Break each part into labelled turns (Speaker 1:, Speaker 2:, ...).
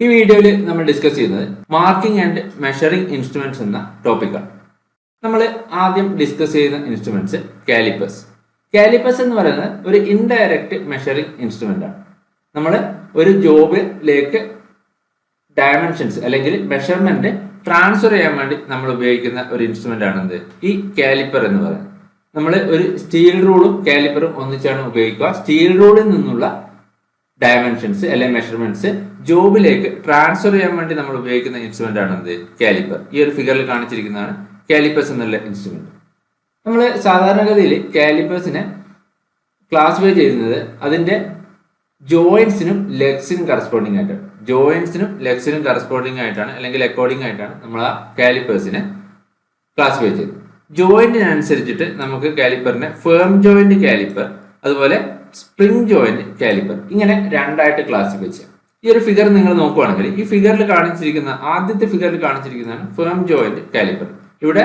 Speaker 1: ഈ വീഡിയോയിൽ നമ്മൾ ഡിസ്കസ് ചെയ്യുന്നത് മാർക്കിംഗ് ആൻഡ് മെഷറിംഗ് ഇൻസ്ട്രുമെന്റ്സ് എന്ന ടോപ്പിക്കാണ് നമ്മൾ ആദ്യം ഡിസ്കസ് ചെയ്യുന്ന ഇൻസ്ട്രുമെന്റ്സ് കാലിപ്പസ് കാലിപ്പസ് എന്ന് പറയുന്നത് ഒരു ഇൻഡയറക്റ്റ് മെഷറിംഗ് ഇൻസ്ട്രുമെന്റ് ആണ്. നമ്മൾ ഒരു ജോബിലേക്ക് ഡയമെൻഷൻസ് അല്ലെങ്കിൽ മെഷർമെന്റ് ട്രാൻസ്ഫർ ചെയ്യാൻ വേണ്ടി നമ്മൾ ഉപയോഗിക്കുന്ന ഒരു ഇൻസ്ട്രുമെന്റ് ആണ് എന്ത്? ഈ കാലിപ്പർ എന്ന് പറയുന്നത്. നമ്മൾ ഒരു സ്റ്റീൽ റൂളും കാലിപ്പറും ഒന്നിച്ചാണ് ഉപയോഗിക്കുക. സ്റ്റീൽ റൂളിൽ നിന്നുള്ള ഡയമെൻഷൻസ് അല്ലെങ്കിൽ മെഷർമെന്റ്സ് ജോബിലേക്ക് ട്രാൻസ്ഫർ ചെയ്യാൻ വേണ്ടി നമ്മൾ ഉപയോഗിക്കുന്ന ഇൻസ്ട്രുമെന്റ് ആണ് എന്ത്? കാലിപ്പർ ഈ ഒരു ഫിഗറിൽ കാണിച്ചിരിക്കുന്നതാണ് കാലിപ്പേഴ്സ് എന്നുള്ള ഇൻസ്ട്രുമെന്റ് നമ്മൾ സാധാരണഗതിയിൽ കാലിപ്പേഴ്സിനെ ക്ലാസിഫൈ ചെയ്യുന്നത് അതിന്റെ ജോയിൻസിനും ലെഗ്സിനും കറസ്പോണ്ടിങ് ആയിട്ടാണ്. ജോയിൻസിനും ലെഗ്സിനും കറസ്പോണ്ടിങ് ആയിട്ടാണ് അല്ലെങ്കിൽ അക്കോർഡിംഗ് ആയിട്ടാണ് നമ്മൾ ആ കാലിപ്പേഴ്സിനെ ക്ലാസിഫൈ ചെയ്യുന്നത്. ജോയിന്റിനനുസരിച്ചിട്ട് നമുക്ക് കാലിപ്പറിനെ ഫേം ജോയിന്റ് കാലിപ്പർ അതുപോലെ സ്പ്രിംഗ് ജോയിന്റ് കാലിപ്പർ ഇങ്ങനെ രണ്ടായിട്ട് ക്ലാസിഫൈ ചെയ്യാം ഈ ഒരു ഫിഗർ നിങ്ങൾ നോക്കുവാണെങ്കിൽ ഈ ഫിഗറിൽ കാണിച്ചിരിക്കുന്ന ആദ്യത്തെ ഫിഗറിൽ കാണിച്ചിരിക്കുന്നതാണ് ഫേം ജോയിന്റ് കാലിപ്പർ ഇവിടെ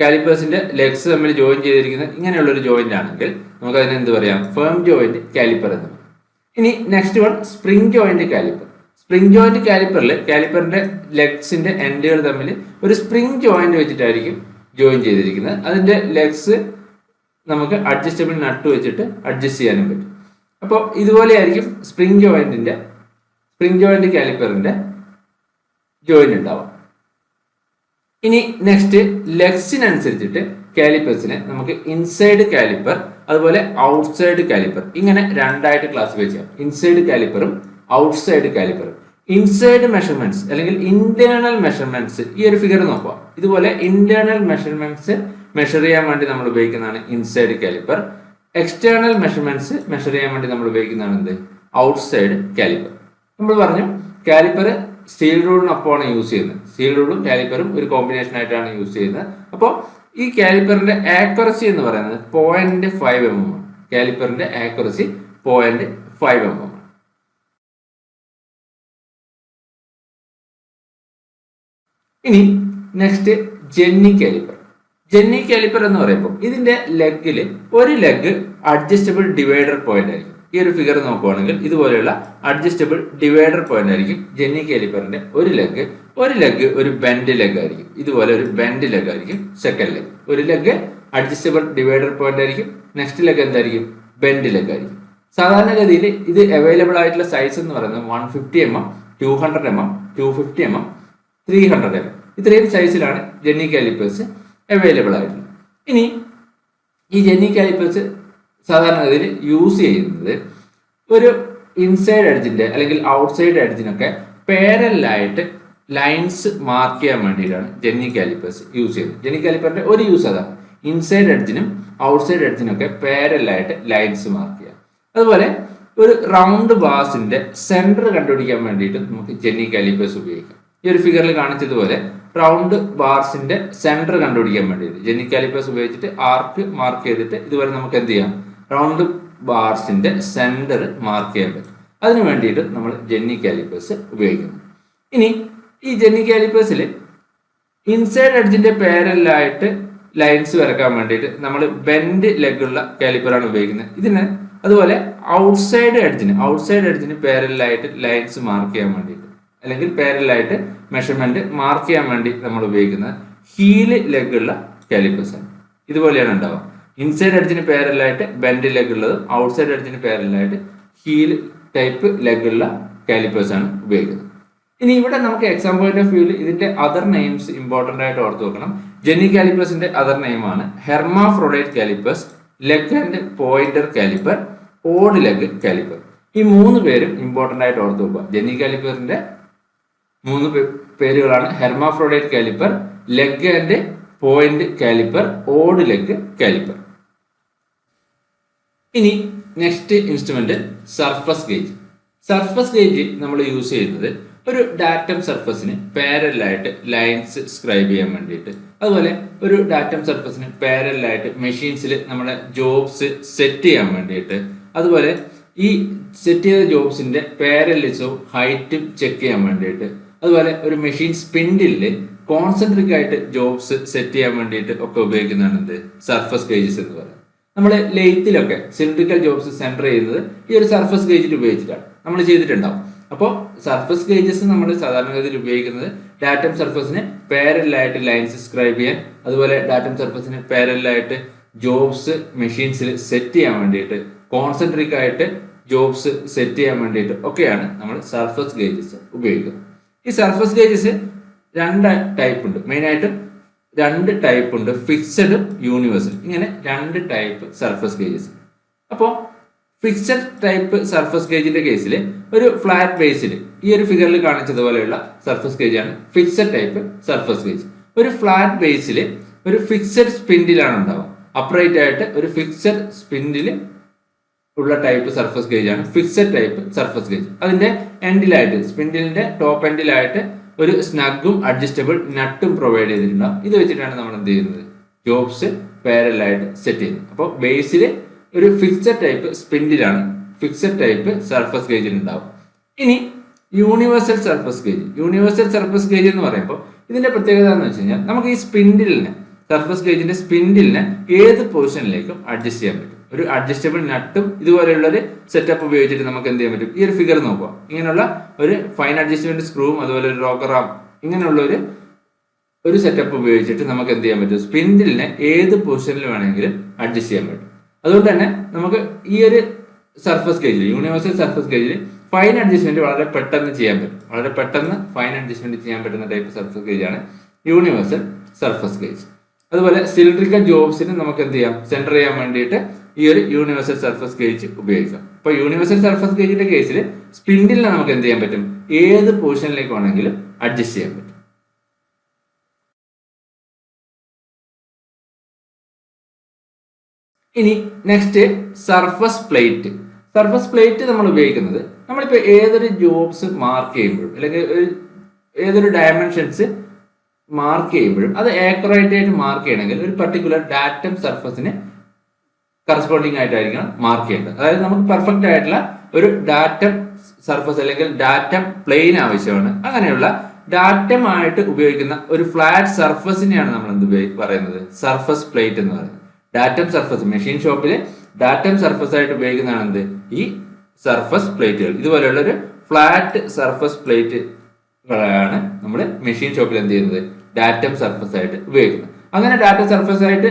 Speaker 1: കാലിപ്പേഴ്സിന്റെ ലെഗ്സ് തമ്മിൽ ജോയിൻ ചെയ്തിരിക്കുന്ന ഇങ്ങനെയുള്ള ഒരു ജോയിന്റ് ആണെങ്കിൽ നമുക്ക് അതിനെ എന്ത് പറയാം? ഫേം ജോയിന്റ് കാലിപ്പർ എന്ന് ഇനി next one spring joint caliper spring joint കാലിപ്പറിൽ കാലിപ്പറിന്റെ ലെഗ്സിന്റെ എൻഡുകൾ തമ്മിൽ ഒരു സ്പ്രിംഗ് ജോയിന്റ് വെച്ചിട്ടായിരിക്കും ജോയിൻ ചെയ്തിരിക്കുന്നത്. അതിന്റെ ലെഗ്സ് നമുക്ക് അഡ്ജസ്റ്റബിൾ നട്ട് വെച്ചിട്ട് അഡ്ജസ്റ്റ് ചെയ്യാനും പറ്റും. അപ്പോൾ ഇതുപോലെയായിരിക്കും സ്പ്രിംഗ് ജോയിന്റിന്റെ സ്പ്രിംഗ് ജോയിന്റ് കാലിപ്പറിന്റെ ജോയിന്റ് ഉണ്ടാവുക. ഇനി നെക്സ്റ്റ് ലെഗ്സിനനുസരിച്ചിട്ട് കാലിപ്പേഴ്സിനെ നമുക്ക് ഇൻസൈഡ് കാലിപ്പർ അതുപോലെ ഔട്ട്സൈഡ് കാലിപ്പർ ഇങ്ങനെ രണ്ടായിട്ട് ക്ലാസിഫൈ ചെയ്യാം. ഇൻസൈഡ് കാലിപ്പറും ഔട്ട്സൈഡ് കാലിപ്പറും ഇൻസൈഡ് മെഷർമെന്റ്സ് അല്ലെങ്കിൽ ഇന്റേണൽ മെഷർമെന്റ്സ് ഈ ഒരു ഫിഗർ നോക്കുക. ഇതുപോലെ ഇന്റേണൽ മെഷർമെന്റ്സ് മെഷർ ചെയ്യാൻ വേണ്ടി നമ്മൾ ഉപയോഗിക്കുന്നതാണ് inside caliper external measurements measure ചെയ്യാൻ വേണ്ടി നമ്മൾ ഉപയോഗിക്കുന്നതാണ് എന്ത്? ഔട്ട്സൈഡ് കാലിപ്പർ നമ്മൾ പറഞ്ഞു കാലിപ്പർ സ്റ്റീൽ റൂളിനൊപ്പമാണ് യൂസ് ചെയ്യുന്നത്. സ്റ്റീൽ റൂളും കാലിപ്പറും ഒരു കോമ്പിനേഷൻ ആയിട്ടാണ് യൂസ് ചെയ്യുന്നത്. അപ്പോൾ ഈ കാലിപ്പറിന്റെ ആക്യുറസി എന്ന് പറയുന്നത് പോയിന്റ് ഫൈവ് എം എം ആണ്. കാലിപ്പറിന്റെ accuracy point five M M ഇനി next jenny caliper jenny caliper എന്ന് പറയുമ്പോൾ ഇതിന്റെ ലെഗിൽ ഒരു ലെഗ് അഡ്ജസ്റ്റബിൾ ഡിവൈഡർ പോയിന്റ് ആയിരിക്കും. ഈ ഒരു ഫിഗർ നോക്കുവാണെങ്കിൽ ഇതുപോലെയുള്ള അഡ്ജസ്റ്റബിൾ ഡിവൈഡർ പോയിന്റ് ആയിരിക്കും ജെന്നി കാലിപ്പറിന്റെ ഒരു ലെഗ്. ഒരു ലെഗ് ഒരു ബെൻഡ് ലെഗ് ആയിരിക്കും. ഇതുപോലെ ഒരു ബെൻഡ് ലെഗ് ആയിരിക്കും സെക്കൻഡ് ലെഗ് ഒരു ലെഗ് അഡ്ജസ്റ്റബിൾ ഡിവൈഡർ പോയിന്റ് ആയിരിക്കും. നെക്സ്റ്റ് ലെഗ് എന്തായിരിക്കും? ബെൻഡ് ലെഗ് ആയിരിക്കും. സാധാരണഗതിയിൽ ഇത് അവൈലബിൾ ആയിട്ടുള്ള സൈസ് എന്ന് പറയുന്നത് one fifty M M two hundred M M two fifty M M three hundred M M ഇത്രയും സൈസിലാണ് ജെന്നി കാലിപ്പേഴ്സ് അവൈലബിൾ ആയിരുന്നു. ഇനി ഈ ജെന്നി കാലിപ്പേഴ്സ് സാധാരണഗതിയിൽ യൂസ് ചെയ്യുന്നത് ഒരു ഇൻസൈഡ് എഡ്ജിന്റെ അല്ലെങ്കിൽ ഔട്ട്സൈഡ് എഡ്ജിനൊക്കെ പേരലായിട്ട് ലൈൻസ് മാർക്ക് ചെയ്യാൻ വേണ്ടിയിട്ടാണ് ജെന്നി കാലിപ്പേഴ്സ് യൂസ് ചെയ്യുന്നത്. ജെന്നി കാലിപ്പറിന്റെ ഒരു യൂസ് അതാണ്. ഇൻസൈഡ് എഡ്ജിനും ഔട്ട്സൈഡ് എഡ്ജിനൊക്കെ പേരലായിട്ട് ലൈൻസ് മാർക്ക് ചെയ്യാം അതുപോലെ ഒരു റൗണ്ട് ബാസിന്റെ സെന്റർ കണ്ടുപിടിക്കാൻ വേണ്ടിയിട്ട് നമുക്ക് ജെന്നി കാലിപ്പേഴ്സ് ഉപയോഗിക്കാം. ഈ ഒരു ഫിഗറിൽ കാണിച്ചതുപോലെ റൗണ്ട് ബാർസിന്റെ സെന്റർ കണ്ടുപിടിക്കാൻ വേണ്ടിയിട്ട് ജെനി കാലിപ്പേഴ്സ് ഉപയോഗിച്ചിട്ട് ആർക്ക് മാർക്ക് ചെയ്തിട്ട് ഇതുവരെ നമുക്ക് എന്ത് ചെയ്യാം? റൗണ്ട് ബാർസിന്റെ സെന്റർ മാർക്ക് ചെയ്യാൻ പറ്റും. അതിന് വേണ്ടിയിട്ട് നമ്മൾ ജെന്നി കാലിപ്പേഴ്സ് ഉപയോഗിക്കുന്നു. ഇനി ഈ ജെന്നി കാലിപ്പേഴ്സിൽ ഇൻസൈഡ് എഡ്ജിന്റെ പേരലായിട്ട് ലൈൻസ് വരക്കാൻ വേണ്ടിയിട്ട് നമ്മൾ ബെൻഡ് ലെഗുള്ള കാലിപ്പറാണ് ഉപയോഗിക്കുന്നത്. ഇതിന് അതുപോലെ ഔട്ട്സൈഡ് എഡ്ജിന് ഔട്ട്സൈഡ് എഡ്ജിന് പേരലായിട്ട് ലൈൻസ് മാർക്ക് ചെയ്യാൻ വേണ്ടിയിട്ട് അല്ലെങ്കിൽ പേരലായിട്ട് മെഷർമെന്റ് മാർക്ക് ചെയ്യാൻ വേണ്ടി നമ്മൾ ഉപയോഗിക്കുന്നത് ഹീൽ ലെഗുള്ള കാലിപ്പേഴ്സ് ആണ്. ഇതുപോലെയാണ് ഉണ്ടാവുക. ഇൻസൈഡ് എഡ്ജിന് പേരലായിട്ട് ബെൻഡ് ലെഗ് ഉള്ളതും ഔട്ട്സൈഡ് എഡ്ജിന് പേരലായിട്ട് ഹീൽ ടൈപ്പ് ലെഗുള്ള കാലിപ്പേഴ്സ് ആണ് ഉപയോഗിക്കുന്നത്. ഇനി ഇവിടെ നമുക്ക് എക്സാം പോയിന്റ് ഓഫ് വ്യൂവിൽ ഇതിന്റെ അതർ നെയിംസ് ഇമ്പോർട്ടന്റ് ആയിട്ട് ഓർത്ത് വെക്കണം. ജെന്നി കാലിപ്പേഴ്സിന്റെ other നെയിമാണ് hermaphrodite calipers leg and pointer caliper odd leg caliper ഈ മൂന്ന് പേരും ഇമ്പോർട്ടന്റ് ആയിട്ട് ഓർത്ത് വെക്കുക. ജെന്നി കാലിപ്പറിന്റെ മൂന്ന് പേരുകളാണ്. Hermaphrodite caliper leg and point caliper odd leg caliper. ഇനി next instrument surface gauge. Surface gauge നമ്മൾ യൂസ് ചെയ്യുന്നത് ഒരു ഡാറ്റം സർഫസിന് പാരലായിട്ട് ലൈൻസ് സ്ക്രൈബ് ചെയ്യാൻ വേണ്ടിയിട്ട്. അതുപോലെ ഒരു ഡാറ്റം സർഫസിന് പാരലായിട്ട് മെഷീൻസിൽ നമ്മുടെ ജോബ്സ് സെറ്റ് ചെയ്യാൻ വേണ്ടിയിട്ട്. അതുപോലെ ഈ സെറ്റ് ചെയ്ത ജോബ്സിന്റെ പാരലിസവും ഹൈറ്റും ചെക്ക് ചെയ്യാൻ വേണ്ടിയിട്ട്. അതുപോലെ ഒരു മെഷീൻ സ്പിൻഡിൽ കോൺസെൻട്രിക് ആയിട്ട് ജോബ്സ് സെറ്റ് ചെയ്യാൻ വേണ്ടിയിട്ട് ഒക്കെ ഉപയോഗിക്കുന്നതാണ് എന്ത്? സർഫസ് ഗേജസ് എന്ന് പറയുന്നത്. നമ്മൾ ലെയ്ത്തിലൊക്കെ സിലിണ്ടറിക്കൽ ജോബ്സ് സെന്റർ ചെയ്യുന്നത് ഈ ഒരു സർഫസ് ഗേജിൽ ഉപയോഗിച്ചിട്ടാണ്. നമ്മൾ ചെയ്തിട്ടുണ്ടാവും. അപ്പോൾ സർഫസ് ഗേജസ് നമ്മൾ സാധാരണഗതിയിൽ ഉപയോഗിക്കുന്നത് ഡാറ്റം സർഫസിന് പാരലായിട്ട് ലൈൻസ് സ്ക്രൈബ് ചെയ്യാൻ അതുപോലെ ഡാറ്റം സർഫസിന് പാരലായിട്ട് ജോബ്സ് മെഷീൻസിൽ സെറ്റ് ചെയ്യാൻ വേണ്ടിയിട്ട് കോൺസെൻട്രിക് ആയിട്ട് ജോബ്സ് സെറ്റ് ചെയ്യാൻ വേണ്ടിയിട്ട് ഒക്കെയാണ് നമ്മൾ സർഫസ് ഗേജസ് ഉപയോഗിക്കുന്നത്. ഈ സർഫസ് ഗേജസ് രണ്ട് ടൈപ്പ് ഉണ്ട്. മെയിനായിട്ട് രണ്ട് ടൈപ്പ് ഉണ്ട്. ഫിക്സഡ് യൂണിവേഴ്സൽ ഇങ്ങനെ രണ്ട് ടൈപ്പ് സർഫസ് ഗേജസ് അപ്പോൾ ഫിക്സഡ് ടൈപ്പ് സർഫസ് ഗേജിന്റെ കേസിൽ ഒരു ഫ്ലാറ്റ് ബേസിൽ ഈ ഒരു ഫിഗറിൽ കാണിച്ചതുപോലെയുള്ള സർഫസ് ഗേജ് ആണ് ഫിക്സഡ് ടൈപ്പ് സർഫസ് ഗേജ് ഒരു ഫ്ലാറ്റ് ബേസിൽ ഒരു ഫിക്സഡ് സ്പിൻഡിലാണ് ഉണ്ടാവുക. അപ്രൈറ്റ് ആയിട്ട് ഒരു ഫിക്സഡ് സ്പിൻഡിൽ ഉള്ള ടൈപ്പ് സർഫസ് ഗേജ് ആണ്. ഫിക്സഡ് ടൈപ്പ് സർഫസ് ഗേജ് അതിന്റെ എൻഡിലായിട്ട് സ്പിൻഡിലിന്റെ ടോപ്പ് എൻഡിലായിട്ട് ഒരു സ്നഗും അഡ്ജസ്റ്റബിൾ നട്ടും പ്രൊവൈഡ് ചെയ്തിട്ടുണ്ടാവും. ഇത് വെച്ചിട്ടാണ് നമ്മൾ എന്ത് ചെയ്യുന്നത്? ജോബ്സ് പാരലായിട്ട് സെറ്റ് ചെയ്യുന്നത്. അപ്പോൾ ബേസിൽ ഒരു ഫിക്സഡ് ടൈപ്പ് സ്പിൻഡിലാണ് ഫിക്സഡ് ടൈപ്പ് സർഫസ് ഗേജിൽ ഉണ്ടാവും. ഇനി universal surface gauge universal surface gauge എന്ന് പറയുമ്പോൾ ഇതിന്റെ പ്രത്യേകത എന്ന് വെച്ച് കഴിഞ്ഞാൽ നമുക്ക് ഈ സ്പിൻഡിലിനെ സർഫസ് ഗേജിന്റെ സ്പിൻഡിലിനെ ഏത് പൊസിഷനിലേക്കും അഡ്ജസ്റ്റ് ചെയ്യാൻ പറ്റും. ഒരു അഡ്ജസ്റ്റബിൾ നട്ടും ഇതുപോലെയുള്ള ഒരു സെറ്റപ്പ് ഉപയോഗിച്ചിട്ട് നമുക്ക് എന്ത് ചെയ്യാൻ പറ്റും? ഈ ഒരു ഫിഗർ നോക്കുക. ഇങ്ങനെയുള്ള ഒരു ഫൈൻ അഡ്ജസ്റ്റ്മെന്റ് സ്ക്രൂവും അതുപോലെ ഒരു റോക്കർ ആം ഇങ്ങനെയുള്ള ഒരു ഒരു സെറ്റപ്പ് ഉപയോഗിച്ചിട്ട് നമുക്ക് എന്ത് ചെയ്യാൻ പറ്റും? സ്പിൻഡിലിനെ ഏത് പൊസിഷനിൽ വേണമെങ്കിലും അഡ്ജസ്റ്റ് ചെയ്യാൻ പറ്റും. അതുകൊണ്ട് തന്നെ നമുക്ക് ഈ ഒരു സർഫസ് ഗേജിൽ യൂണിവേഴ്സൽ സർഫസ് ഗേജിൽ ഫൈൻ അഡ്ജസ്റ്റ്മെന്റ് വളരെ പെട്ടെന്ന് ചെയ്യാൻ പറ്റും. വളരെ പെട്ടെന്ന് ഫൈൻ അഡ്ജസ്റ്റ്മെന്റ് ചെയ്യാൻ പറ്റുന്ന ടൈപ്പ് സർഫസ് ഗേജാണ് യൂണിവേഴ്സൽ സർഫസ് ഗേജ് അതുപോലെ സിലിണ്ടറിക്കൽ ജോബ്സിന് നമുക്ക് എന്ത് ചെയ്യാം? സെന്റർ ചെയ്യാൻ വേണ്ടിയിട്ട് ഈ ഒരു യൂണിവേഴ്സൽ സർഫസ് ഗേജ് ഉപയോഗിക്കാം. അപ്പൊ യൂണിവേഴ്സൽ സർഫസ് ഗേജിന്റെ കേസിൽ സ്പിൻഡിലിനെ നമുക്ക് എന്ത് ചെയ്യാൻ പറ്റും? ഏത് പൊസിഷനിലേക്ക് വേണമെങ്കിലും അഡ്ജസ്റ്റ് ചെയ്യാൻ പറ്റും. ഇനി next surface plate surface plate നമ്മൾ ഉപയോഗിക്കുന്നത് നമ്മളിപ്പോൾ ഏതൊരു ജോബ്സ് മാർക്ക് ചെയ്യുമ്പോഴും അല്ലെങ്കിൽ ഏതൊരു ഡയമെൻഷൻസ് മാർക്ക് ചെയ്യുമ്പോഴും അത് ആക്യുറേറ്റ് ആയിട്ട് മാർക്ക് ചെയ്യണമെങ്കിൽ ഒരു പർട്ടിക്കുലർ ഡാറ്റം സർഫസിന് കറസ്പോണ്ടിങ് ആയിട്ടായിരിക്കണം മാർക്ക് ചെയ്യേണ്ടത്. അതായത് നമുക്ക് പെർഫെക്റ്റ് ആയിട്ടുള്ള ഒരു ഡാറ്റം സർഫസ് അല്ലെങ്കിൽ ഡാറ്റം പ്ലെയിൻ ആവശ്യമാണ്. അങ്ങനെയുള്ള ഡാറ്റമായിട്ട് ഉപയോഗിക്കുന്ന ഒരു ഫ്ലാറ്റ് സർഫസിനെയാണ് നമ്മൾ എന്ത് പറയുന്നത്? സർഫസ് പ്ലേറ്റ് എന്ന് പറയുന്നത്. ഡാറ്റം സർഫസ് മെഷീൻ ഷോപ്പിൽ ഡാറ്റം സർഫസ് ആയിട്ട് ഉപയോഗിക്കുന്നതാണ് എന്ത്? ഈ സർഫസ് പ്ലേറ്റുകൾ ഇതുപോലെയുള്ള ഒരു ഫ്ലാറ്റ് സർഫസ് പ്ലേറ്റുകളാണ് നമ്മൾ മെഷീൻ ഷോപ്പിൽ എന്ത് ചെയ്യുന്നത്? ഡാറ്റം സർഫസ് ആയിട്ട് ഉപയോഗിക്കുന്നത്. അങ്ങനെ ഡാറ്റ സർഫസ് ആയിട്ട്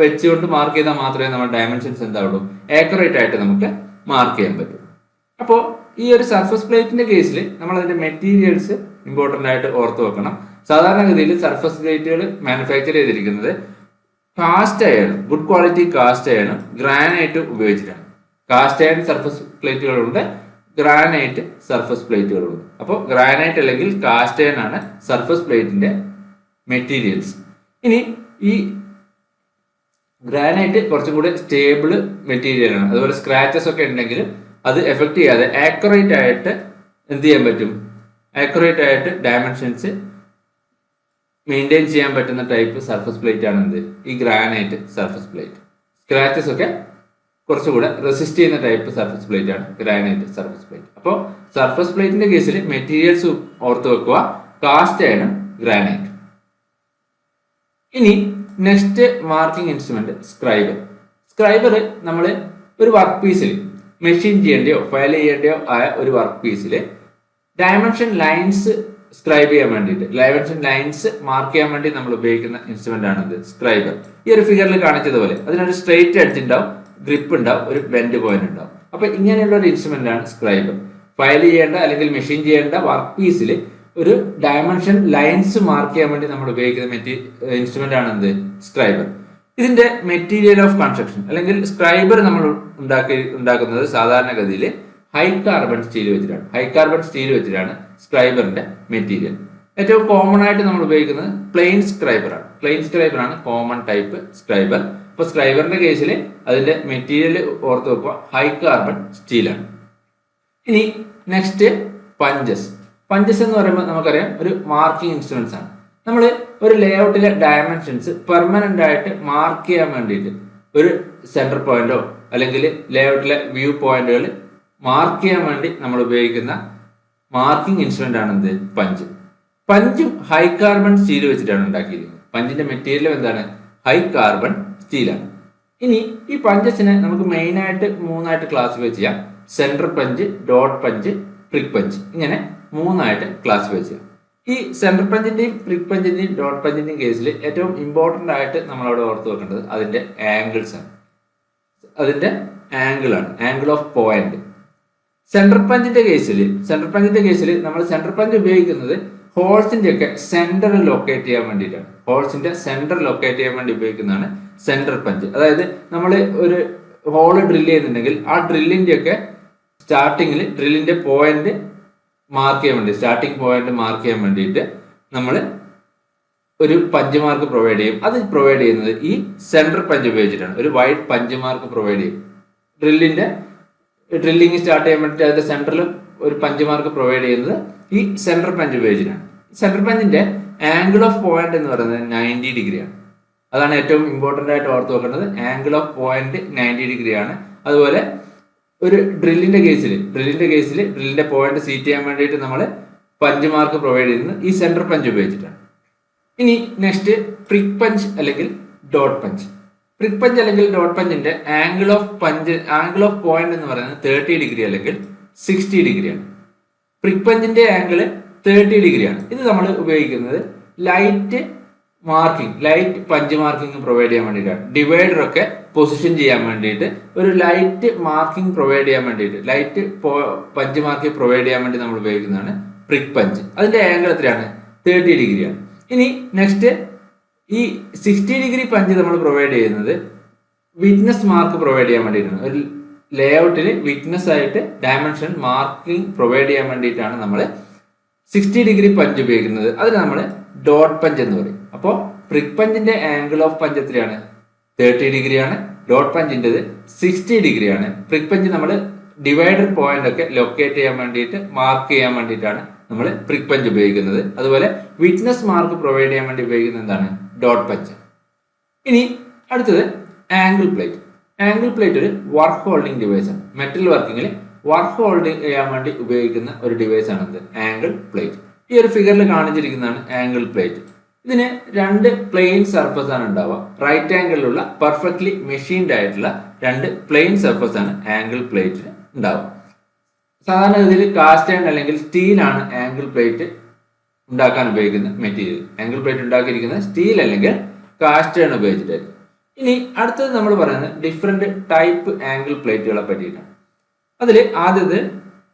Speaker 1: വെച്ചുകൊണ്ട് മാർക്ക് ചെയ്താൽ മാത്രമേ നമ്മുടെ ഡയമെൻഷൻസ് എന്താവുള്ളൂ? ആക്യുറേറ്റ് ആയിട്ട് നമുക്ക് മാർക്ക് ചെയ്യാൻ പറ്റും. അപ്പോൾ ഈ ഒരു സർഫസ് പ്ലേറ്റിന്റെ കേസിൽ നമ്മൾ അതിന്റെ മെറ്റീരിയൽസ് ഇമ്പോർട്ടന്റ് ആയിട്ട് ഓർത്ത് വെക്കണം. സാധാരണഗതിയിൽ സർഫസ് പ്ലേറ്റുകൾ മാനുഫാക്ചർ ചെയ്തിരിക്കുന്നത് cast iron good quality cast iron granite ഉപയോഗിച്ചിട്ടാണ്. കാസ്റ്റ് അയൺ സർഫസ് പ്ലേറ്റുകളുണ്ട് ഗ്രാനൈറ്റ് സർഫസ് പ്ലേറ്റുകളുണ്ട് അപ്പോൾ ഗ്രാനൈറ്റ് അല്ലെങ്കിൽ കാസ്റ്റ് അയൺ ആണ് സർഫസ് പ്ലേറ്റിന്റെ മെറ്റീരിയൽസ് ഇനി ഈ ഗ്രാനൈറ്റ് കുറച്ചും കൂടി സ്റ്റേബിൾ മെറ്റീരിയൽ ആണ്. അതുപോലെ സ്ക്രാച്ചസ് ഒക്കെ ഉണ്ടെങ്കിൽ അത് എഫക്ട് ചെയ്യാതെ ആക്യുറേറ്റ് ആയിട്ട് എന്ത് ചെയ്യാൻ പറ്റും? ആക്യുറേറ്റ് ആയിട്ട് ഡയമെൻഷൻസ് മെയിന്റെയിൻ ചെയ്യാൻ പറ്റുന്ന ടൈപ്പ് സർഫസ് പ്ലേറ്റ് ആണ് എന്ത്? ഈ ഗ്രാനൈറ്റ് സർഫസ് പ്ലേറ്റ് സ്ക്രാച്ചസ് ഒക്കെ കുറച്ചുകൂടെ റെസിസ്റ്റ് ചെയ്യുന്ന ടൈപ്പ് സർഫസ് പ്ലേറ്റ് ആണ് ഗ്രാനൈറ്റ് സർഫസ് പ്ലേറ്റ് അപ്പോൾ സർഫസ് പ്ലേറ്റിന്റെ കേസിൽ മെറ്റീരിയൽസ് ഓർത്ത് വെക്കുക. കാസ്റ്റ് ആണ് ഗ്രാനൈറ്റ് ഇനി next marking instrument scriber. Scriber നമ്മൾ ഒരു വർക്ക് പീസിൽ മെഷീൻ ചെയ്യേണ്ടയോ ഫയൽ ചെയ്യേണ്ടയോ ആയ ഒരു വർക്ക് പീസിൽ ഡയമെൻഷൻ ലൈൻസ് സ്ക്രൈബ് ചെയ്യാൻ വേണ്ടിയിട്ട് ഡയമെൻഷൻ ലൈൻസ് മാർക്ക് ചെയ്യാൻ വേണ്ടി നമ്മൾ ഉപയോഗിക്കുന്ന ഇൻസ്ട്രുമെന്റ് ആണ് ഇത് സ്ക്രൈബർ ഈ ഒരു ഫിഗറിൽ കാണിച്ചതുപോലെ അതിനൊരു സ്ട്രെയിറ്റ് എഡ്ജ് ഉണ്ടാവും ഗ്രിപ്പ് ഉണ്ടാവും ഒരു ബെൻഡ് പോയിന്റ് ഉണ്ടാവും. അപ്പൊ ഇങ്ങനെയുള്ള ഒരു ഇൻസ്ട്രുമെന്റ് ആണ് സ്ക്രൈബർ ഫയൽ ചെയ്യേണ്ട അല്ലെങ്കിൽ മെഷീൻ ചെയ്യേണ്ട വർക്ക് പീസിൽ ഒരു ഡയമെൻഷൻ ലൈൻസ് മാർക്ക് ചെയ്യാൻ വേണ്ടി നമ്മൾ ഉപയോഗിക്കുന്ന മെറ്റീ ഇൻസ്ട്രുമെന്റ് ആണ് എന്ത്? സ്ക്രൈബർ ഇതിന്റെ മെറ്റീരിയൽ ഓഫ് കൺസ്ട്രക്ഷൻ അല്ലെങ്കിൽ സ്ക്രൈബർ നമ്മൾ ഉണ്ടാക്കി ഉണ്ടാക്കുന്നത് സാധാരണഗതിയിൽ ഹൈ കാർബൺ സ്റ്റീൽ വെച്ചിട്ടാണ്. ഹൈ കാർബൺ സ്റ്റീൽ വെച്ചിട്ടാണ് സ്ക്രൈബറിന്റെ മെറ്റീരിയൽ ഏറ്റവും കോമൺ ആയിട്ട് നമ്മൾ ഉപയോഗിക്കുന്നത് പ്ലെയിൻ സ്ക്രൈബർ ആണ്. പ്ലെയിൻ സ്ക്രൈബർ ആണ് കോമൺ ടൈപ്പ് സ്ക്രൈബർ ഇപ്പൊ സ്ക്രൈബറിന്റെ കേസിൽ അതിന്റെ മെറ്റീരിയൽ ഓർത്ത് വെക്കുക ഹൈ കാർബൺ സ്റ്റീലാണ് ഇനി നെക്സ്റ്റ് പഞ്ചസ് പഞ്ചസ് എന്ന് പറയുമ്പോൾ നമുക്കറിയാം ഒരു മാർക്കിംഗ് ഇൻസ്ട്രുമെന്റ്സ് ആണ്. നമ്മൾ ഒരു ലേഔട്ടിലെ ഡയമെൻഷൻസ് പെർമനന്റ് ആയിട്ട് മാർക്ക് ചെയ്യാൻ വേണ്ടിയിട്ട് ഒരു സെന്റർ പോയിന്റോ അല്ലെങ്കിൽ ലേഔട്ടിലെ വ്യൂ പോയിന്റുകൾ മാർക്ക് ചെയ്യാൻ വേണ്ടി നമ്മൾ ഉപയോഗിക്കുന്ന മാർക്കിംഗ് ഇൻസ്ട്രുമെന്റ് ആണ് എന്ത്? പഞ്ച് പഞ്ചും ഹൈ കാർബൺ സ്റ്റീൽ വെച്ചിട്ടാണ് ഉണ്ടാക്കിയിരിക്കുന്നത്. പഞ്ചിന്റെ മെറ്റീരിയലും എന്താണ്? ഹൈ കാർബൺ സ്റ്റീലാണ് ഇനി ഈ പഞ്ചസിനെ നമുക്ക് മെയിൻ ആയിട്ട് മൂന്നായിട്ട് ക്ലാസിഫൈ ചെയ്യാം. Central punch dot punch prick punch ഇങ്ങനെ മൂന്നായിട്ട് ക്ലാസിഫൈ ചെയ്യാം ഈ സെൻട്രൽ പഞ്ചിന്റെയും പ്രിക് പഞ്ചിന്റെയും ഡോട്ട് പഞ്ചിന്റെയും കേസിൽ ഏറ്റവും ഇമ്പോർട്ടന്റ് ആയിട്ട് നമ്മൾ അവിടെ ഓർത്ത് വെക്കേണ്ടത് അതിന്റെ ആംഗിൾസ് ആണ്. ആംഗിൾ ആണ്. ആംഗിൾ ഓഫ് പോയിന്റ് സെൻട്രൽ പഞ്ചിന്റെ കേസിൽ സെൻട്രൽ പഞ്ചിന്റെ കേസിൽ നമ്മൾ സെൻട്രൽ പഞ്ച് ഉപയോഗിക്കുന്നത് ഹോൾസിന്റെ ഒക്കെ സെന്റർ ലൊക്കേറ്റ് ചെയ്യാൻ വേണ്ടിയിട്ടാണ്. ഹോൾസിന്റെ സെന്റർ ലൊക്കേറ്റ് ചെയ്യാൻ വേണ്ടി ഉപയോഗിക്കുന്നതാണ് സെൻട്രൽ പഞ്ച് അതായത് നമ്മൾ ഒരു ഹോൾ ഡ്രില്ല് ചെയ്യുന്നുണ്ടെങ്കിൽ ആ ഡ്രില്ലിന്റെ ഒക്കെ സ്റ്റാർട്ടിങ്ങിൽ ഡ്രില്ലിന്റെ പോയിന്റ് മാർക്ക് ചെയ്യാൻ വേണ്ടി സ്റ്റാർട്ടിങ് പോയിന്റ് മാർക്ക് ചെയ്യാൻ വേണ്ടിയിട്ട് നമ്മൾ ഒരു പഞ്ച് മാർക്ക് പ്രൊവൈഡ് ചെയ്യും. അത് പ്രൊവൈഡ് ചെയ്യുന്നത് ഈ സെൻട്രൽ പഞ്ച് ഉപയോഗിച്ചിട്ടാണ്. ഒരു വൈഡ് പഞ്ച് മാർക്ക് പ്രൊവൈഡ് ചെയ്യും. ഡ്രില്ലിന്റെ ഡ്രില്ലിംഗ് സ്റ്റാർട്ട് ചെയ്യാൻ വേണ്ടിയിട്ട് അതിന്റെ സെൻട്രൽ ഒരു പഞ്ച് മാർക്ക് പ്രൊവൈഡ് ചെയ്യുന്നത് ഈ സെൻട്രൽ പഞ്ച് ഉപയോഗിച്ചിട്ടാണ്. സെൻട്രൽ പഞ്ചിന്റെ ആംഗിൾ ഓഫ് പോയിന്റ് എന്ന് പറയുന്നത് നയന്റി ഡിഗ്രിയാണ് അതാണ് ഏറ്റവും ഇമ്പോർട്ടന്റ് ആയിട്ട് ഓർത്ത് വെക്കേണ്ടത്. ആംഗിൾ ഓഫ് പോയിന്റ് നയന്റി ഡിഗ്രിയാണ് അതുപോലെ ഒരു ഡ്രില്ലിന്റെ കേസിൽ ഡ്രില്ലിന്റെ കേസിൽ ഡ്രില്ലിന്റെ പോയിന്റ് സീറ്റ് ചെയ്യാൻ വേണ്ടിയിട്ട് നമ്മൾ പഞ്ച് മാർക്ക് പ്രൊവൈഡ് ചെയ്യുന്നത് ഈ സെൻട്രൽ പഞ്ച് ഉപയോഗിച്ചിട്ടാണ്. ഇനി നെക്സ്റ്റ് പ്രിക് പഞ്ച് അല്ലെങ്കിൽ ഡോട്ട് പഞ്ച് പ്രിക് പഞ്ച് അല്ലെങ്കിൽ dot പഞ്ചിന്റെ angle of punch angle of point എന്ന് പറയുന്നത് തേർട്ടി ഡിഗ്രി അല്ലെങ്കിൽ സിക്സ്റ്റി ഡിഗ്രിയാണ് പ്രിക് പഞ്ചിന്റെ ആംഗിൾ തേർട്ടി ഡിഗ്രിയാണ് ഇത് നമ്മൾ ഉപയോഗിക്കുന്നത് light marking light punch marking provide ചെയ്യാൻ വേണ്ടിയിട്ടാണ് ഡിവൈഡർ ഒക്കെ പൊസിഷൻ ചെയ്യാൻ വേണ്ടിയിട്ട്. ഒരു ലൈറ്റ് മാർക്കിംഗ് പ്രൊവൈഡ് ചെയ്യാൻ വേണ്ടിയിട്ട്. ലൈറ്റ് പഞ്ച് മാർക്കിംഗ് പ്രൊവൈഡ് ചെയ്യാൻ വേണ്ടി നമ്മൾ ഉപയോഗിക്കുന്നതാണ് പ്രിക് പഞ്ച് അതിന്റെ ആംഗിൾ എത്രയാണ്? തേർട്ടി ഡിഗ്രിയാണ് ഇനി നെക്സ്റ്റ് ഈ സിക്സ്റ്റി ഡിഗ്രി പഞ്ച് നമ്മൾ പ്രൊവൈഡ് ചെയ്യുന്നത് വിറ്റ്നസ് മാർക്ക് പ്രൊവൈഡ് ചെയ്യാൻ വേണ്ടിയിട്ടാണ്. ഒരു ലേഔട്ടിൽ വിറ്റ്നസ് ആയിട്ട് ഡയമെൻഷൻ മാർക്കിംഗ് പ്രൊവൈഡ് ചെയ്യാൻ വേണ്ടിയിട്ടാണ് നമ്മൾ സിക്സ്റ്റി ഡിഗ്രി പഞ്ച് ഉപയോഗിക്കുന്നത്. അതിന് നമ്മൾ ഡോട്ട് പഞ്ച് എന്ന് പറയും. അപ്പോൾ പ്രിക് പഞ്ചിന്റെ ആംഗിൾ ഓഫ് പഞ്ച് എത്രയാണ് തേർട്ടി ഡിഗ്രിയാണ്. ഡോട്ട് പഞ്ചിന്റെത് സിക്സ്റ്റി ഡിഗ്രിയാണ്. പ്രിക് പഞ്ച് നമ്മൾ ഡിവൈഡർ പോയിന്റ് ഒക്കെ ലൊക്കേറ്റ് ചെയ്യാൻ വേണ്ടിയിട്ട് മാർക്ക് ചെയ്യാൻ വേണ്ടിയിട്ടാണ് നമ്മൾ പ്രിക് പഞ്ച് ഉപയോഗിക്കുന്നത്. അതുപോലെ വിറ്റ്നസ് മാർക്ക് പ്രൊവൈഡ് ചെയ്യാൻ വേണ്ടി ഉപയോഗിക്കുന്നത് എന്താണ്? Dot punch. ഇനി അടുത്തത് ആംഗിൾ പ്ലേറ്റ് ആംഗിൾ പ്ലേറ്റ് ഒരു വർക്ക് ഹോൾഡിംഗ് ഡിവൈസ് ആണ്. മെറ്റൽ വർക്കിങ്ങിൽ വർക്ക് ഹോൾഡ് ചെയ്യാൻ വേണ്ടി ഉപയോഗിക്കുന്ന ഒരു ഡിവൈസ് ആണ് എന്ത് ആംഗിൾ പ്ലേറ്റ് ഈ ഒരു ഫിഗറിൽ കാണിച്ചിരിക്കുന്നതാണ് ആംഗിൾ പ്ലേറ്റ് ഇതിന് രണ്ട് പ്ലെയിൻ സർഫസ് ആണ് ഉണ്ടാവുക. റൈറ്റ് ആംഗിളിലുള്ള പെർഫെക്റ്റ്ലി മെഷീൻഡ് ആയിട്ടുള്ള രണ്ട് പ്ലെയിൻ സർഫസ് ആണ് ആംഗിൾ പ്ലേറ്റ് ഉണ്ടാവുക. സാധാരണഗതിയിൽ കാസ്റ്റ് ആൻഡ് അല്ലെങ്കിൽ സ്റ്റീൽ ആണ് ആംഗിൾ പ്ലേറ്റ് ഉണ്ടാക്കാൻ ഉപയോഗിക്കുന്ന മെറ്റീരിയൽ ആംഗിൾ പ്ലേറ്റ് ഉണ്ടാക്കിയിരിക്കുന്നത് സ്റ്റീൽ അല്ലെങ്കിൽ കാസ്റ്റ് ആണ് ഉപയോഗിച്ചിട്ടായിരിക്കും. ഇനി അടുത്തത് നമ്മൾ പറയുന്നത് ഡിഫറെന്റ് ടൈപ്പ് ആംഗിൾ പ്ലേറ്റുകളെ പറ്റിയിട്ടാണ്. അതിൽ ആദ്യത്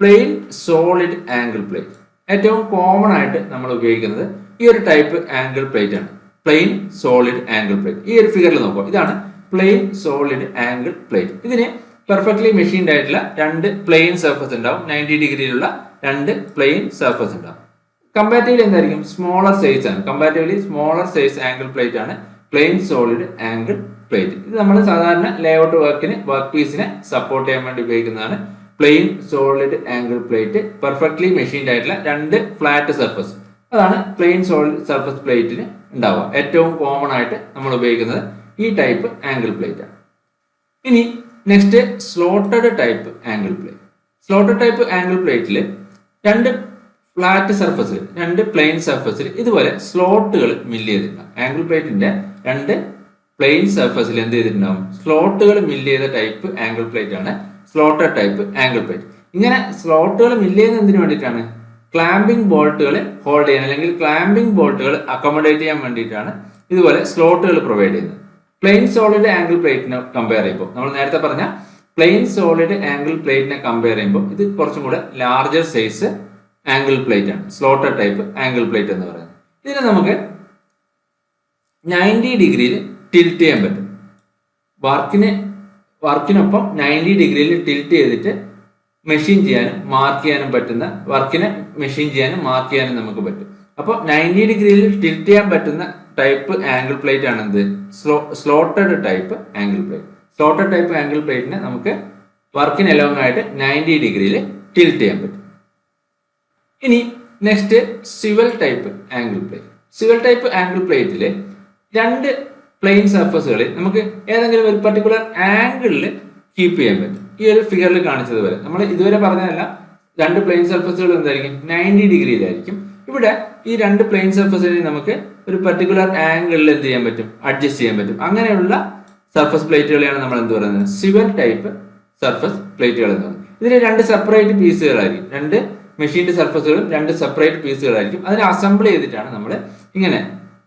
Speaker 1: പ്ലെയിൻ സോളിഡ് ആംഗിൾ പ്ലേറ്റ് ഏറ്റവും കോമൺ ആയിട്ട് നമ്മൾ ഉപയോഗിക്കുന്നത് ഈ ഒരു ടൈപ്പ് ആംഗിൾ പ്ലേറ്റ് ആണ്. പ്ലെയിൻ സോളിഡ് ആംഗിൾ പ്ലേറ്റ് ഈ ഒരു ഫിഗറിൽ നോക്കുക ഇതാണ് പ്ലെയിൻ സോളിഡ് ആംഗിൾ പ്ലേറ്റ് ഇതിന് പെർഫെക്റ്റ്ലി മെഷീൻഡ് ആയിട്ടുള്ള രണ്ട് പ്ലെയിൻ സർഫസ് ഉണ്ടാവും. നയന്റി ഡിഗ്രിയിലുള്ള രണ്ട് പ്ലെയിൻ സർഫസ് ഉണ്ടാവും. കമ്പാരിറ്റീവ്ലി എന്തായിരിക്കും? സ്മോളർ സൈസ് ആണ്. Comparatively smaller size angle plate ആണ് പ്ലെയിൻ സോളിഡ് ആംഗിൾ പ്ലേറ്റ് ഇത് നമ്മൾ സാധാരണ ലേഔട്ട് വർക്കിന് വർക്ക് പീസിനെ സപ്പോർട്ട് ചെയ്യാൻ വേണ്ടി ഉപയോഗിക്കുന്നതാണ് plain solid angle plate perfectly machined ആയിട്ടുള്ള രണ്ട് ഫ്ലാറ്റ് സർഫസ് അതാണ് പ്ലെയിൻ സോളിഡ് സർഫസ് പ്ലേറ്റിന് ഉണ്ടാവുക. ഏറ്റവും കോമൺ ആയിട്ട് നമ്മൾ ഉപയോഗിക്കുന്നത് ഈ ടൈപ്പ് ആംഗിൾ പ്ലേറ്റ് ആണ്. ഇനി next slotted type angle plate slotted type angle പ്ലേറ്റിൽ രണ്ട് ഫ്ലാറ്റ് സർഫസിൽ രണ്ട് പ്ലെയിൻ സർഫസിൽ ഇതുപോലെ സ്ലോട്ടുകൾ മില്ല് ചെയ്തിട്ടുണ്ടാവും. ആംഗിൾ പ്ലേറ്റിന്റെ രണ്ട് പ്ലെയിൻ സർഫസിൽ എന്ത് ചെയ്തിട്ടുണ്ടാവും? സ്ലോട്ടുകൾ മില്ല് ചെയ്ത ടൈപ്പ് ആംഗിൾ പ്ലേറ്റ് ആണ് സ്ലോട്ടഡ് ടൈപ്പ് ആംഗിൾ പ്ലേറ്റ് ഇങ്ങനെ സ്ലോട്ടുകൾ മില്ല് ചെയ്യുന്ന എന്തിനു വേണ്ടിയിട്ടാണ്? ക്ലാമ്പിംഗ് ബോൾട്ടുകളെ ഹോൾഡ് ചെയ്യാൻ അല്ലെങ്കിൽ ക്ലാമ്പിംഗ് ബോൾട്ടുകൾ അക്കോമഡേറ്റ് ചെയ്യാൻ വേണ്ടിയിട്ടാണ് ഇതുപോലെ സ്ലോട്ടുകൾ പ്രൊവൈഡ് ചെയ്യുന്നത്. പ്ലെയിൻ സോളിഡ് ആംഗിൾ പ്ലേറ്റിനെ കമ്പയർ ചെയ്യുമ്പോൾ നമ്മൾ നേരത്തെ പറഞ്ഞ പ്ലെയിൻ സോളിഡ് ആംഗിൾ പ്ലേറ്റിനെ കമ്പയർ ചെയ്യുമ്പോൾ ഇത് കുറച്ചും കൂടെ ലാർജർ സൈസ് ആംഗിൾ പ്ലേറ്റ് ആണ്. സ്ലോട്ടർ ടൈപ്പ് ആംഗിൾ പ്ലേറ്റ് എന്ന് പറയുന്നത്. ഇതിനെ നമുക്ക് നയന്റി ഡിഗ്രിയിൽ ടിൽറ്റ് ചെയ്യാൻ പറ്റും. വർക്കിന് വർക്കിനൊപ്പം നയന്റി ഡിഗ്രിയിൽ ടിൽറ്റ് ചെയ്തിട്ട് മെഷീൻ ചെയ്യാനും മാർക്ക് ചെയ്യാനും പറ്റുന്ന വർക്കിനെ മെഷീൻ ചെയ്യാനും മാർക്ക് ചെയ്യാനും നമുക്ക് പറ്റും. അപ്പോൾ നയന്റി ഡിഗ്രിയിൽ ടിൽറ്റ് ചെയ്യാൻ പറ്റുന്ന ടൈപ്പ് ആംഗിൾ പ്ലേറ്റ് ആണ് എന്ത്? Slow slotted type angle plate slotted type angle പ്ലേറ്റിനെ നമുക്ക് വർക്കിന് എലോങ് ആയിട്ട് നയന്റി ഡിഗ്രിയിൽ ടിൽറ്റ് ചെയ്യാൻ പറ്റും. ഇനി next swivel type angle plate swivel type angle പ്ലേറ്റിൽ രണ്ട് പ്ലെയിൻ സർഫസുകളിൽ നമുക്ക് ഏതെങ്കിലും ഒരു പർട്ടിക്കുലർ ആംഗിളിൽ കീപ്പ് ചെയ്യാൻ പറ്റും. ഈ ഒരു ഫിഗറിൽ വരെ നമ്മൾ ഇതുവരെ പറഞ്ഞതല്ല രണ്ട് പ്ലെയിൻ സർഫസുകൾ എന്തായിരിക്കും? നയന്റി ഡിഗ്രിയിലായിരിക്കും ഇവിടെ ഈ രണ്ട് പ്ലെയിൻ സർഫസിനെ നമുക്ക് ഒരു പെർട്ടിക്കുലർ ആംഗിളിൽ എന്ത് ചെയ്യാൻ പറ്റും? അഡ്ജസ്റ്റ് ചെയ്യാൻ പറ്റും. അങ്ങനെയുള്ള സർഫസ് പ്ലേറ്റുകളെയാണ് നമ്മൾ എന്ത് പറയുന്നത്? സിവൽ ടൈപ്പ് സർഫസ് പ്ലേറ്റുകൾ എന്ന് പറയുന്നത്. ഇതിന് രണ്ട് സെപ്പറേറ്റ് പീസുകളായിരിക്കും രണ്ട് മെഷീന്റെ സർഫസുകളും രണ്ട് സെപ്പറേറ്റ് പീസുകളായിരിക്കും അതിനെ അസംബിൾ ചെയ്തിട്ടാണ് നമ്മൾ ഇങ്ങനെ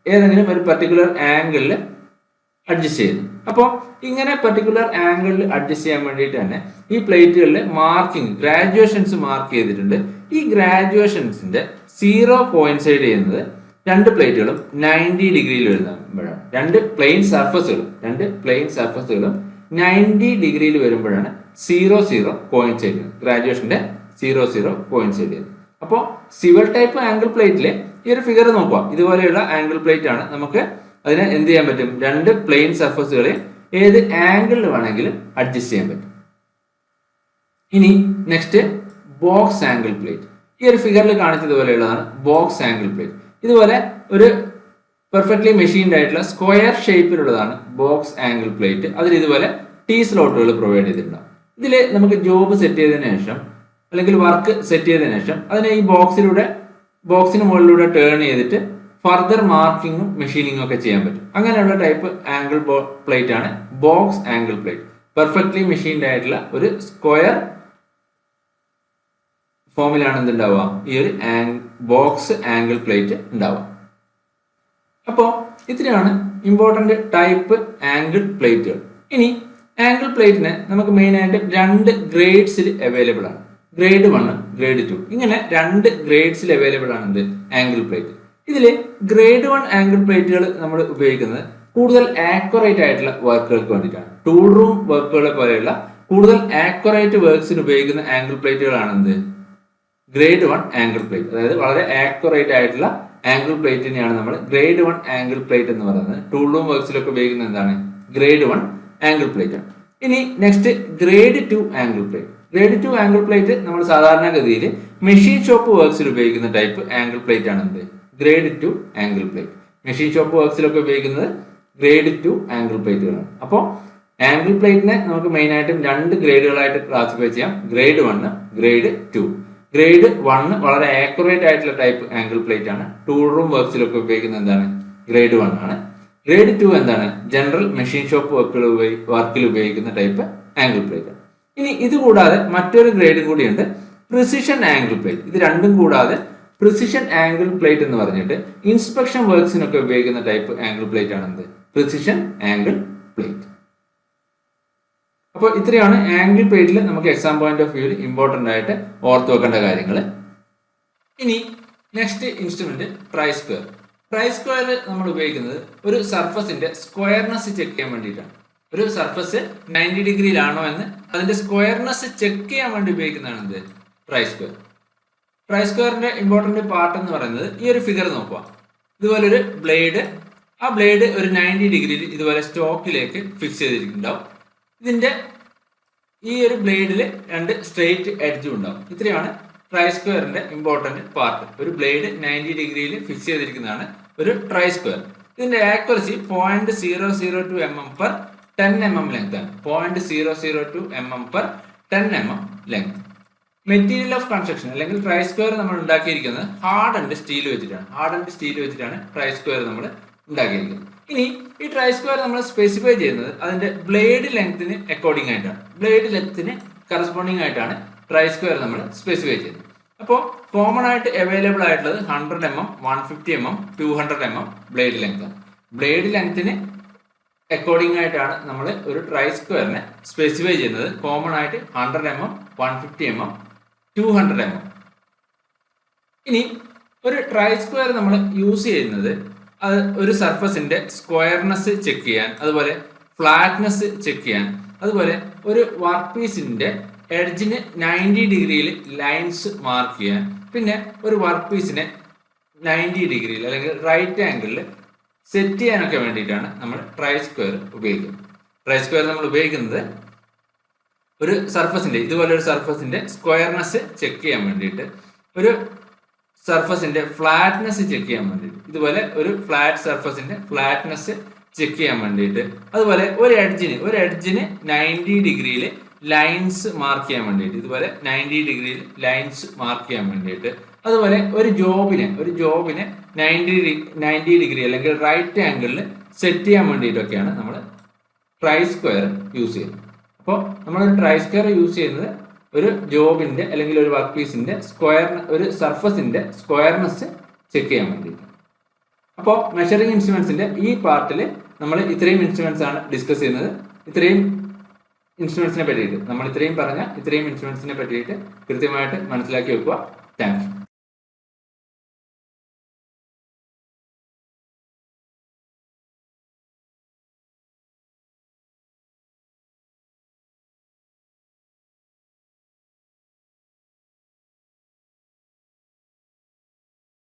Speaker 1: ഏതെങ്കിലും ഒരു പെർട്ടിക്കുലർ ആംഗിളിൽ അഡ്ജസ്റ്റ് ചെയ്യുന്നു. അപ്പോൾ ഇങ്ങനെ പെർട്ടിക്കുലർ ആംഗിളിൽ അഡ്ജസ്റ്റ് ചെയ്യാൻ വേണ്ടിയിട്ട് തന്നെ ഈ പ്ലേറ്റുകളിൽ മാർക്കിംഗ് ഗ്രാജുവേഷൻസ് മാർക്ക് ചെയ്തിട്ടുണ്ട്. ഈ ഗ്രാജുവേഷൻസിന്റെ സീറോ പോയിന്റ് സൈഡ് ചെയ്യുന്നത് രണ്ട് പ്ലേറ്റുകളും നയന്റി ഡിഗ്രിയിൽ വരുമ്പോഴാണ് രണ്ട് പ്ലെയിൻ സർഫസുകളും രണ്ട് പ്ലെയിൻ സർഫസുകളും നയന്റി ഡിഗ്രിയിൽ വരുമ്പോഴാണ് സീറോ സീറോ കോയിൻസൈഡ് ചെയ്യുന്നത്. ഗ്രാജുവേഷന്റെ സീറോ സീറോ കോയിൻസൈഡ് ചെയ്യുന്നത്. അപ്പോൾ സിവിൽ ടൈപ്പ് ആംഗിൾ പ്ലേറ്റിലെ ഈ ഒരു ഫിഗർ നോക്കുക ഇതുപോലെയുള്ള ആംഗിൾ പ്ലേറ്റ് ആണ് നമുക്ക് അതിനെ എന്ത് ചെയ്യാൻ പറ്റും? രണ്ട് പ്ലെയിൻ സർഫസുകളെ ഏത് ആംഗിളിൽ വേണമെങ്കിലും അഡ്ജസ്റ്റ് ചെയ്യാൻ പറ്റും. ഇനി നെക്സ്റ്റ് ബോക്സ് ആംഗിൾ പ്ലേറ്റ് ഈ ഒരു ഫിഗറിൽ കാണിച്ചതുപോലെയുള്ളതാണ് ബോക്സ് ആംഗിൾ പ്ലേറ്റ് ഇതുപോലെ ഒരു പെർഫെക്റ്റ്ലി മെഷീൻഡ് ആയിട്ടുള്ള സ്ക്വയർ ഷേപ്പിലുള്ളതാണ് ബോക്സ് ആംഗിൾ പ്ലേറ്റ് അതിൽ ഇതുപോലെ ടീ സ്ലോട്ടുകൾ പ്രൊവൈഡ് ചെയ്തിട്ടുണ്ടാവും ഇതിൽ നമുക്ക് ജോബ് സെറ്റ് ചെയ്തതിനു ശേഷം അല്ലെങ്കിൽ വർക്ക് സെറ്റ് ചെയ്തതിനു ശേഷം അതിനെ ഈ ബോക്സിലൂടെ ബോക്സിന് മുകളിലൂടെ ടേൺ ചെയ്തിട്ട് ഫർദർ മാർക്കിങ്ങും മെഷീനിങ്ങും ഒക്കെ ചെയ്യാൻ പറ്റും. അങ്ങനെയുള്ള ടൈപ്പ് ആംഗിൾ പ്ലേറ്റ് ആണ്. Box angle plate perfectly machined ആയിട്ടുള്ള ഒരു സ്ക്വയർ ഫോമിലാണ് എന്തുണ്ടാവുക? ഈ ഒരു ബോക്സ് ആംഗിൾ പ്ലേറ്റ് ഉണ്ടാവുക. അപ്പോ ഇത്രയാണ് ഇമ്പോർട്ടന്റ് ടൈപ്പ് ആംഗിൾ പ്ലേറ്റുകൾ ഇനി ആംഗിൾ പ്ലേറ്റിന് നമുക്ക് മെയിൻ ആയിട്ട് രണ്ട് ഗ്രേഡ്സിൽ അവൈലബിൾ ആണ്. ഗ്രേഡ് വൺ ഗ്രേഡ് ടു ഇങ്ങനെ രണ്ട് ഗ്രേഡ്സിൽ അവൈലബിൾ ആണ് എന്ത്? ആംഗിൾ പ്ലേറ്റ് ഇതിൽ ഗ്രേഡ് വൺ ആംഗിൾ പ്ലേറ്റുകൾ നമ്മൾ ഉപയോഗിക്കുന്നത് കൂടുതൽ ആക്യുറേറ്റ് ആയിട്ടുള്ള വർക്കുകൾക്ക് വേണ്ടിയിട്ടാണ്. ടൂൾ റൂം വർക്കുകളെ പോലെയുള്ള കൂടുതൽ ആക്യുറേറ്റ് വർക്ക്സിന് ഉപയോഗിക്കുന്ന ആംഗിൾ പ്ലേറ്റുകളാണ് എന്ത്? ഗ്രേഡ് വൺ ആംഗിൾ പ്ലേറ്റ് അതായത് വളരെ ആക്യുറേറ്റ് ആയിട്ടുള്ള ആംഗിൾ പ്ലേറ്റിനെയാണ് നമ്മൾ ഗ്രേഡ് വൺ ആംഗിൾ പ്ലേറ്റ് എന്ന് പറയുന്നത്. ടൂൾ റൂം വർക്ക്സിലൊക്കെ ഉപയോഗിക്കുന്നത് എന്താണ്? ഗ്രേഡ് വൺ ആംഗിൾ പ്ലേറ്റ് ആണ്. ഇനി next grade two angle plate grade two angle plate നമ്മൾ സാധാരണഗതിയിൽ മെഷീൻ ഷോപ്പ് വർക്ക്സിൽ ഉപയോഗിക്കുന്ന ടൈപ്പ് ആംഗിൾ പ്ലേറ്റ് ആണ് എന്ത്? Grade two angle plate. Machine shop വർക്ക്സിലൊക്കെ ഉപയോഗിക്കുന്നത് ഗ്രേഡ് ടു ആംഗിൾ പ്ലേറ്റുകളാണ്. അപ്പോൾ ആംഗിൾ പ്ലേറ്റിനെ നമുക്ക് മെയിൻ ആയിട്ടും രണ്ട് ഗ്രേഡുകളായിട്ട് ക്ലാസിഫൈ ചെയ്യാം. Grade one grade two grade one വളരെ ആക്യുറേറ്റ് ആയിട്ടുള്ള ടൈപ്പ് ആംഗിൾ പ്ലേറ്റ് ആണ് ടൂൾ റൂം വർക്ക്സിലൊക്കെ ഉപയോഗിക്കുന്നത് എന്താണ്? ഗ്രേഡ് വൺ ആണ്. ഗ്രേഡ് ടു എന്താണ്? ജനറൽ മെഷീൻ ഷോപ്പ് വർക്കുകൾ വർക്കിൽ ഉപയോഗിക്കുന്ന ടൈപ്പ് ആംഗിൾ പ്ലേറ്റ്. ഇനി ഇത് കൂടാതെ മറ്റൊരു ഗ്രേഡ് കൂടിയുണ്ട്. Precision angle plate. ഇത് രണ്ടും കൂടാതെ പ്രിസിഷൻ ആംഗിൾ പ്ലേറ്റ് എന്ന് പറഞ്ഞിട്ട് ഇൻസ്പെക്ഷൻ വർക്ക്സിനൊക്കെ ഉപയോഗിക്കുന്ന ടൈപ്പ് ആംഗിൾ പ്ലേറ്റ് ആണ് എന്ത് പ്രിസിഷൻ ആംഗിൾ പ്ലേറ്റ് അപ്പോൾ ഇത്രയാണ് ആംഗിൾ പ്ലേറ്റിൽ നമുക്ക് എക്സാം പോയിന്റ് ഓഫ് വ്യൂവിൽ ഇമ്പോർട്ടന്റ് ആയിട്ട് ഓർത്ത് വെക്കേണ്ട കാര്യങ്ങൾ ഇനി next instrument try square try square നമ്മൾ ഉപയോഗിക്കുന്നത് ഒരു സർഫസിന്റെ സ്ക്വയർനെസ് ചെക്ക് ചെയ്യാൻ വേണ്ടിയിട്ടാണ്. ഒരു സർഫസ് നയന്റി ഡിഗ്രിയിലാണോ എന്ന് അതിന്റെ സ്ക്വയർനെസ് ചെക്ക് ചെയ്യാൻ വേണ്ടി ഉപയോഗിക്കുന്നതാണ് എന്ത് ട്രൈ സ്ക്വയർ ട്രൈ സ്ക്വയറിന്റെ ഇമ്പോർട്ടന്റ് പാർട്ട് എന്ന് പറയുന്നത് ഈ ഒരു ഫിഗർ നോക്കുക ഇതുപോലെ ഒരു ബ്ലേഡ് ആ ബ്ലേഡ് ഒരു നയന്റി ഡിഗ്രിയിൽ ഇതുപോലെ സ്റ്റോക്കിലേക്ക് ഫിക്സ് ചെയ്തിരിക്കുന്നുണ്ടാവും. ഇതിന്റെ ഈ ഒരു ബ്ലേഡിൽ രണ്ട് സ്ട്രെയിറ്റ് എഡ്ജും ഉണ്ടാവും. ഇത്രയാണ് ട്രൈ സ്ക്വയറിന്റെ ഇമ്പോർട്ടന്റ് പാർട്ട് ഒരു ബ്ലേഡ് നയന്റി ഡിഗ്രിയിൽ ഫിക്സ് ചെയ്തിരിക്കുന്നതാണ് ഒരു ട്രൈ സ്ക്വയർ ഇതിന്റെ accuracy point zero zero two M M per ten M M length ആണ്. Point zero zero two M M per ten M M length material of construction അല്ലെങ്കിൽ try square നമ്മൾ ഉണ്ടാക്കിയിരിക്കുന്നത് hard and steel വെച്ചിട്ടാണ്. Hard and steel വെച്ചിട്ടാണ് try square നമ്മൾ ഉണ്ടാക്കിയിരിക്കുന്നത്. ഇനി ഈ ട്രൈ സ്ക്വയർ നമ്മൾ സ്പെസിഫൈ ചെയ്യുന്നത് അതിന്റെ ബ്ലേഡ് ലെങ്ത്തിന് അക്കോർഡിംഗ് ആയിട്ടാണ്. ബ്ലേഡ് ലെങ്ത്തിന് കറസ്പോണ്ടിങ് ആയിട്ടാണ് ട്രൈ സ്ക്വയർ നമ്മൾ സ്പെസിഫൈ ചെയ്യുന്നത്. അപ്പോൾ കോമൺ ആയിട്ട് അവൈലബിൾ ആയിട്ടുള്ളത് hundred M M one fifty M M two hundred M M blade length blade ലെങ്ത്തിന് according ആയിട്ടാണ് നമ്മൾ ഒരു ട്രൈ സ്ക്വയറിനെ സ്പെസിഫൈ ചെയ്യുന്നത്. കോമൺ ആയിട്ട് hundred M M one fifty M M two hundred M ഇനി ഒരു ട്രൈ സ്ക്വയർ നമ്മൾ യൂസ് ചെയ്യുന്നത് അത് ഒരു സർഫസിന്റെ സ്ക്വയർനെസ് ചെക്ക് ചെയ്യാൻ അതുപോലെ ഫ്ലാറ്റ്നെസ് ചെക്ക് ചെയ്യാൻ അതുപോലെ ഒരു വർക്ക് പീസിന്റെ എഡ്ജിന് നയന്റി ഡിഗ്രിയിൽ ലൈൻസ് മാർക്ക് ചെയ്യാൻ പിന്നെ ഒരു വർക്ക് പീസിനെ നയന്റി ഡിഗ്രിയിൽ അല്ലെങ്കിൽ റൈറ്റ് ആംഗിളിൽ സെറ്റ് ചെയ്യാനൊക്കെ വേണ്ടിയിട്ടാണ് നമ്മൾ ട്രൈ സ്ക്വയർ ഉപയോഗിക്കുന്നത്. ട്രൈ സ്ക്വയർ നമ്മൾ ഉപയോഗിക്കുന്നത് ഒരു സർഫസിന്റെ ഇതുപോലെ ഒരു സർഫസിന്റെ സ്ക്വയർനെസ് ചെക്ക് ചെയ്യാൻ വേണ്ടിയിട്ട് ഒരു സർഫസിന്റെ ഫ്ലാറ്റ്നെസ് ചെക്ക് ചെയ്യാൻ വേണ്ടിയിട്ട് ഇതുപോലെ ഒരു ഫ്ലാറ്റ് സർഫസിന്റെ ഫ്ലാറ്റ്നെസ് ചെക്ക് ചെയ്യാൻ വേണ്ടിയിട്ട് അതുപോലെ ഒരു എഡ്ജിന് ഒരു എഡ്ജിന് നയന്റി ഡിഗ്രിയിൽ ലൈൻസ് മാർക്ക് ചെയ്യാൻ വേണ്ടിയിട്ട് ഇതുപോലെ നയന്റി ഡിഗ്രിയിൽ ലൈൻസ് മാർക്ക് ചെയ്യാൻ വേണ്ടിയിട്ട് അതുപോലെ ഒരു ജോബിനെ ഒരു ജോബിനെ നയന്റി നയന്റി ഡിഗ്രി അല്ലെങ്കിൽ റൈറ്റ് ആംഗിളിൽ സെറ്റ് ചെയ്യാൻ വേണ്ടിയിട്ടൊക്കെയാണ് നമ്മൾ ട്രൈ സ്ക്വയർ യൂസ് ചെയ്യുന്നത്. അപ്പോൾ നമ്മൾ ട്രൈ സ്ക്വയർ യൂസ് ചെയ്യുന്നത് ഒരു ജോബിന്റെ അല്ലെങ്കിൽ ഒരു വർക്ക് പീസിന്റെ സ്ക്വയർ ഒരു സർഫസിന്റെ സ്ക്വയർനെസ് ചെക്ക് ചെയ്യാൻ വേണ്ടിയിട്ട്. അപ്പോൾ മെഷറിംഗ് ഇൻസ്ട്രുമെന്റ്സിന്റെ ഈ പാർട്ടിൽ നമ്മൾ ഇത്രയും ഇൻസ്ട്രുമെന്റ്സ് ആണ് ഡിസ്കസ് ചെയ്യുന്നത്. ഇത്രയും ഇൻസ്ട്രുമെന്റ്സിനെ പറ്റിയിട്ട്. നമ്മൾ ഇത്രയും പറഞ്ഞ ഇത്രയും ഇൻസ്ട്രുമെന്റ്സിനെ പറ്റിയിട്ട് കൃത്യമായിട്ട് മനസ്സിലാക്കി വെക്കുക. താങ്ക്